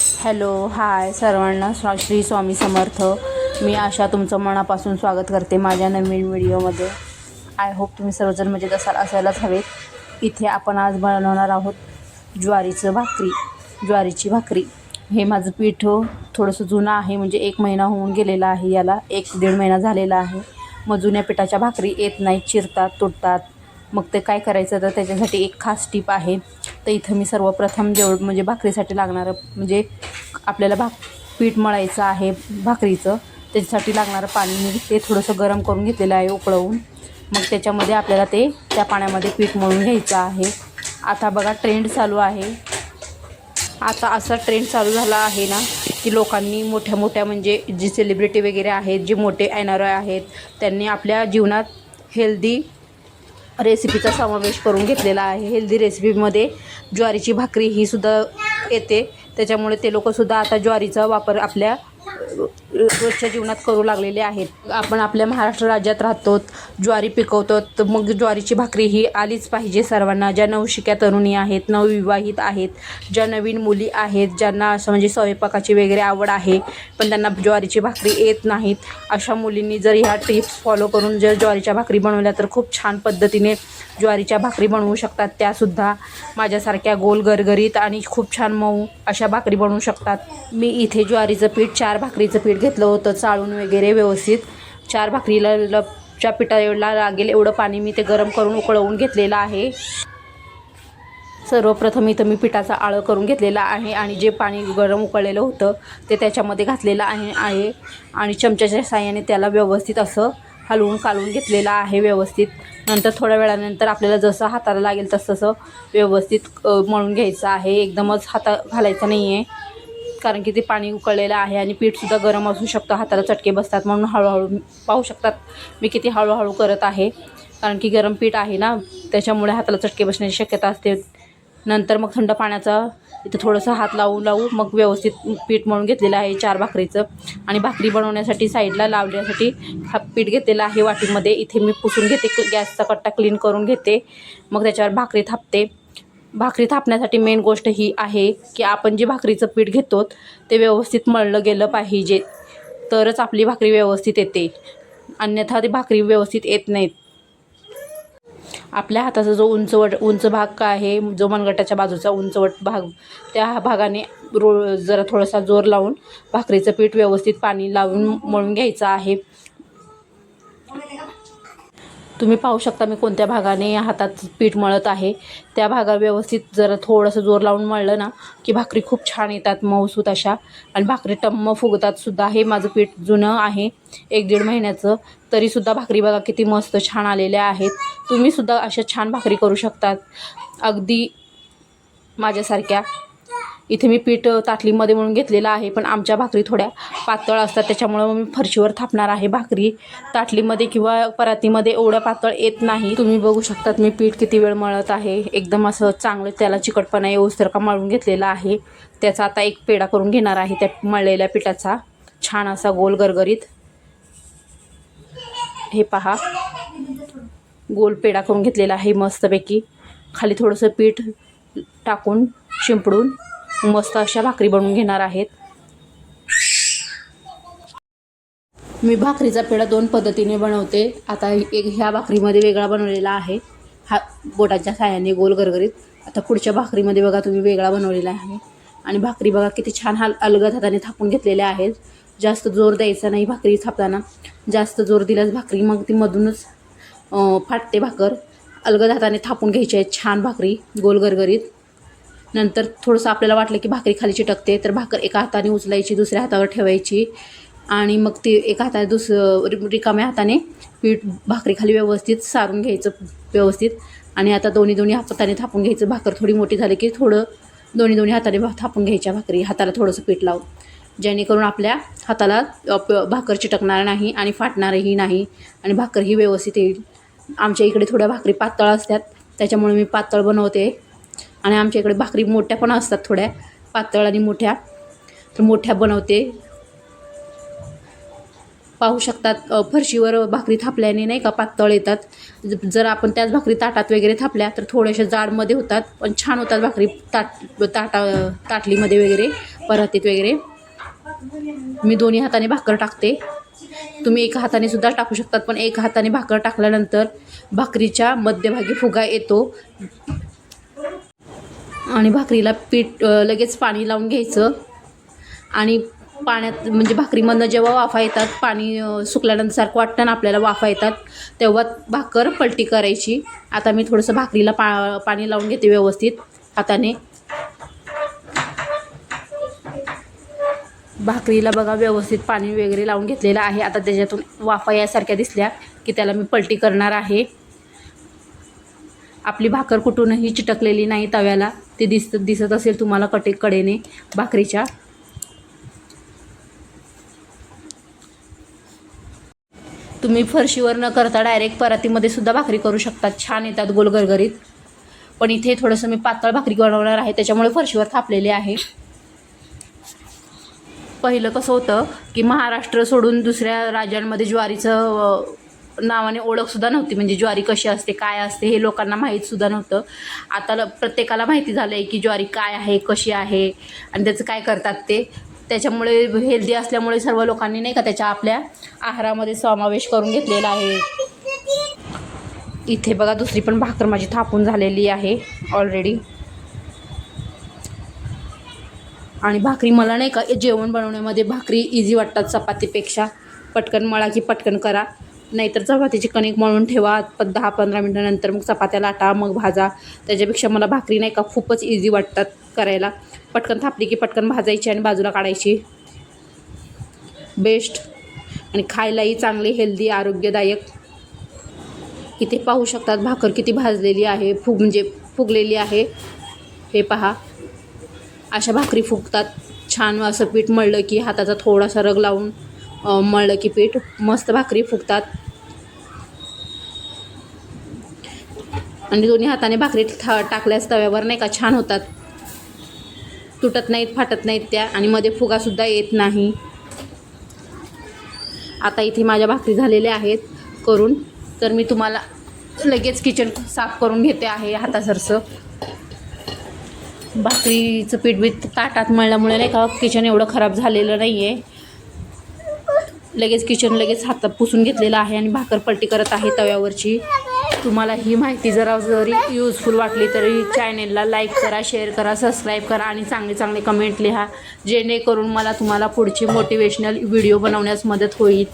Hello hi सर्वांना स्वा- श्री स्वामी समर्थ. मी आशा तुमचं मनापासून स्वागत करते माझ्या नवीन व्हिडिओमध्ये. आय होप तुम्ही सर्वजण मजेत असाल असायलाच हवेत. इथे आपण आज बनवणार आहोत ज्वारीचं भाकरी. ज्वारीची भाकरी. हे माझं पीठ हो, थोडंसं जुनं आहे म्हणजे एक महिना होऊन गेलेला आहे याला. एक दीड महिना झालेला आहे. मग जुन्या पिठाच्या भाकरी येत नाहीत चिरतात तुटतात. मग ते काय करायचं? तर त्याच्यासाठी एक खास टीप आहे. तर इथं मी सर्वप्रथम जेवढं म्हणजे भाकरीसाठी लागणारं म्हणजे आपल्याला भाक पीठ मळायचं आहे भाकरीचं. त्याच्यासाठी लागणारं पाणी मी ते थोडंसं गरम करून घेतलेलं आहे उकळवून. मग त्याच्यामध्ये आपल्याला ते त्या पाण्यामध्ये पीठ मळून घ्यायचं आहे. आता बघा ट्रेंड चालू आहे. आता असा ट्रेंड चालू झाला आहे ना की लोकांनी मोठ्या मोठ्या म्हणजे जी सेलिब्रिटी वगैरे आहेत जे मोठे एन आर आय आहेत त्यांनी आपल्या जीवनात हेल्दी रेसिपीचा समावेश करून घेतलेला आहे. हेल्दी रेसिपीमध्ये ज्वारीची भाकरी ही सुद्धा येते. त्याच्यामुळे ते लोकंसुद्धा आता ज्वारीचा वापर आपल्या रोजच्या जीवनात करू लागलेले आहेत. आपण आपल्या महाराष्ट्र राज्यात राहतो ज्वारी पिकवतो तर मग ज्वारीची भाकरी ही आलीच पाहिजे सर्वांना. ज्या नवशिक्या तरुणी आहेत नवविवाहित आहेत ज्या नवीन मुली आहेत ज्यांना असं म्हणजे स्वयंपाकाची वगैरे आवड आहे पण त्यांना ज्वारीची भाकरी येत नाहीत. अशा मुलींनी जर ह्या टिप्स फॉलो करून जर ज्वारीच्या भाकरी बनवल्या तर खूप छान पद्धतीने ज्वारीच्या भाकरी बनवू शकतात. त्यासुद्धा माझ्यासारख्या गोल गरगरीत आणि खूप छान मऊ अशा भाकरी बनवू शकतात. मी इथे ज्वारीचं पीठ चार भाकरीचं पीठ घेतलं होतं चाळून वगैरे व्यवस्थित. चार भाकरीला लपच्या पिठाला लागेल एवढं पाणी मी ते गरम करून उकळवून घेतलेलं आहे. सर्वप्रथम इथं मी पिठाचा आळं करून घेतलेला आहे आणि जे पाणी गरम उकळलेलं होतं ते त्याच्यामध्ये घातलेलं आहे आहे. आणि चमच्याच्या साह्याने त्याला व्यवस्थित असं हलवून कालवून घेतलेलं आहे व्यवस्थित. नंतर थोड्या वेळानंतर आपल्याला जसं हाताला लागेल तसं तसं व्यवस्थित मळून घ्यायचं आहे. एकदमच हाता घालायचं नाही आहे कारण की ते पाणी उकळलेलं आहे आणि पीठसुद्धा गरम असू शकतं हाताला चटके बसतात म्हणून हळूहळू पाहू शकतात मी किती हळूहळू करत आहे. कारण की गरम पीठ आहे ना त्याच्यामुळे हाताला चटके बसण्याची शक्यता असते. नंतर मग थंड पाण्याचा इथं थोडंसं हात लावून लावू मग व्यवस्थित पीठ म्हणून घेतलेलं आहे चार भाकरीचं. आणि भाकरी बनवण्यासाठी साईडला लावण्यासाठी हा पीठ घेतलेला आहे वाटीमध्ये. इथे मी पुसून घेते गॅसचा कट्टा क्लीन करून घेते. मग त्याच्यावर भाकरी थापते. भाकरी थापण्यासाठी मेन गोष्ट ही आहे की आपण जे भाकरीचं पीठ घेतो ते व्यवस्थित मळलं गेलं पाहिजे. तरच आपली भाकरी व्यवस्थित येते. अन्यथा ती भाकरी व्यवस्थित येत नाहीत. आपल्या हाताचा जो उंचवट उंच भाग का आहे जो मनगटाच्या बाजूचा उंचवट भाग त्या भागाने रो जरा थोडासा जोर लावून भाकरीचं पीठ व्यवस्थित पाणी लावून मळून घ्यायचं आहे. तुम्ही पाहू शकता मी कोणत्या भागाने हातात पीठ मळत आहे. त्या भागावर व्यवस्थित जरा थोडंसं जोर लावून मळलं ना की भाकरी खूप छान येतात मऊसूत अशा. आणि भाकरी टम्म फुगतातसुद्धा हे माझं पीठ जुनं आहे एक दीड महिन्याचं. तरीसुद्धा भाकरी बघा किती मस्त छान आलेल्या आहेत. तुम्हीसुद्धा अशा छान भाकरी करू शकतात. अगदी माझ्यासारख्या इथे मी पीठ ताटलीमध्ये म्हणून घेतलेलं आहे पण आमच्या भाकरी थोड्या पातळ असतात त्याच्यामुळं मग मी फरशीवर थापणार आहे भाकरी. ताटलीमध्ये किंवा परातीमध्ये एवढं पातळ येत नाही. तुम्ही बघू शकतात मी पीठ किती वेळ मळत आहे. एकदम असं चांगलं त्याला चिकटपणा येऊस तर का मळून घेतलेला आहे. त्याचा आता एक पेढा करून घेणार आहे त्या मळलेल्या पिठाचा. छान असा गोल गरगरीत. हे पहा. गोल पेढा करून घेतलेला आहे मस्तपैकी. खाली थोडंसं पीठ टाकून शिंपडून. मस्त अशा भाकरी बनवून घेणार आहेत. मी भाकरीचा पेढा दोन पद्धतीने बनवते. आता एक ह्या भाकरीमध्ये वेगळा बनवलेला आहे. हा बोटाच्या साह्याने गोल गरगरीत. आता पुढच्या भाकरीमध्ये बघा तुम्ही वेगळा बनवलेला आहे. आणि भाकरी बघा किती छान हाल अलगद हाताने थापून घेतलेल्या आहेत. जास्त जोर द्यायचा नाही भाकरी थापताना. जास्त जोर दिल्यास भाकरी मग ती मधूनच फाटते भाकर. अलगद हाताने थापून घ्यायची आहे छान भाकरी गोल गरगरीत. नंतर थोडंसं आपल्याला वाटलं की भाकरी खाली चिटकते तर भाकर एका हाताने उचलायची दुसऱ्या हातावर ठेवायची. आणि मग ती एका हाताने दुसरं रिकाम्या हाताने पीठ भाकरी खाली व्यवस्थित सारून घ्यायचं व्यवस्थित. आणि आता दोन्ही दोन्ही हाताने थापून घ्यायचं. भाकर थोडी मोठी झाली की थोडं दोन्ही दोन्ही हाताने भा- थापून घ्यायच्या भाकरी. हाताला थोडंसं पीठ लावून. जेणेकरून आपल्या हाताला प- भाकर चिटकणार नाही आणि फाटणारही नाही आणि भाकर ही व्यवस्थित येईल. आमच्या इकडे थोड्या भाकरी पातळ असतात. त्याच्यामुळे मी पातळ बनवते. आणि आमच्या इकडे भाकरी मोठ्या पण असतात थोड्या पातळ आणि मोठ्या. तर मोठ्या बनवते. पाहू शकतात फरशीवर भाकरी थापल्याने नाही का पातळ येतात. जर आपण त्याच भाकरी ताटात वगैरे थापल्या तर थोड्याशा जाडमध्ये होतात पण छान होतात भाकरी ताट ताटा ताटलीमध्ये वगैरे परातीत वगैरे. मी दोन्ही हाताने भाकर टाकते. तुम्ही एका हाताने सुद्धा टाकू शकतात पण एका हाताने भाकर टाकल्यानंतर भाकरीच्या मध्यभागी फुगा येतो. आणि भाकरीला पीठ लगेच पाणी लावून घ्यायचं. आणि पाण्यात म्हणजे भाकरीमधनं जेव्हा वाफा येतात पाणी सुकल्यानंतरसारखं सुकल्यानंतर सारखं वाटतं ना आपल्याला वाफा येतात तेव्हा भाकर पलटी करायची. आता मी थोडंसं भाकरीला पा पाणी लावून घेते व्यवस्थित. हाताने भाकरीला बघा व्यवस्थित पाणी वगैरे लावून घेतलेलं आहे. आता त्याच्यातून वाफा यासारख्या दिसल्या की त्याला मी पलटी करणार आहे. आपली भाकर कुठूनही चिटकलेली नाही तव्याला. ते दिसत दिसत असेल तुम्हाला कटे कडेने भाकरीच्या. तुम्ही फरशीवर न करता डायरेक्ट परातीमध्ये सुद्धा भाकरी करू शकतात. छान येतात गोल गरगरीत. पण इथे थोडंसं मी पातळ भाकरी बनवणार आहे त्याच्यामुळे फरशीवर थापलेले आहे. पहिलं कसं होतं की महाराष्ट्र सोडून दुसऱ्या राज्यांमध्ये ज्वारीचं नावाने ओळखसुद्धा नव्हती. म्हणजे ज्वारी कशी असते काय असते हे लोकांना माहीतसुद्धा नव्हतं. आता ल- प्रत्येकाला माहिती झालं आहे की ज्वारी काय आहे कशी आहे आणि त्याचं काय करतात ते. त्याच्यामुळे हेल्दी असल्यामुळे सर्व लोकांनी नाही का त्याच्या आपल्या आहारामध्ये समावेश करून घेतलेला आहे. इथे बघा दुसरी पण भाकर माझी थापून झालेली आहे ऑलरेडी आणि भाकरी मला नाही का जेवण बनवण्यामध्ये भाकरी इझी वाटतात चपातीपेक्षा. पटकन मळा की पटकन करा. नाहीतर चपातीची कणिक मळून ठेवा. पण दहा पंधरा मिनटानंतर मग चपात्या लाटा मग भाजा. त्याच्यापेक्षा मला भाकरी नाही का खूपच इझी वाटतात करायला. पटकन थापली की पटकन भाजायची आणि बाजूला काढायची. बेस्ट आणि खायलाही चांगली हेल्दी आरोग्यदायक. इथे पाहू शकतात भाकर किती भाजलेली आहे फुग म्हणजे फुगलेली आहे. हे पहा. अशा भाकरी फुगतात. छान असं पीठ मळलं की हाताचा थोडासा रग लावून मळलं की पीठ मस्त भाकरी फुगतात. आणि दोन्ही हाताने भाकरी ठा टाकल्यास तव्यावर नाही का छान होतात. तुटत नाहीत फाटत नाहीत त्या आणि मध्ये फुगासुद्धा येत नाही. आता इथे माझ्या भाकरी झालेल्या आहेत करून. तर मी तुम्हाला लगेच किचन साफ करून घेते आहे हातासरसं. भाकरीचं पीठ बीठ ताटात मळल्यामुळे नाही का किचन एवढं खराब झालेलं नाही आहे लगेच किचन लगेच हातात पुसून घेतलेलं आहे आणि भाकर पलटी करत आहे तव्यावरची. तुम्हाला ही माहिती जरा जरी यूजफुल वाटली तरी चॅनेलला लाईक करा शेअर करा सबस्क्राईब करा आणि चांगले चांगले कमेंट लिहा. जेणेकरून मला तुम्हाला पुढची मोटिवेशनल व्हिडिओ बनवण्यास मदत होईल.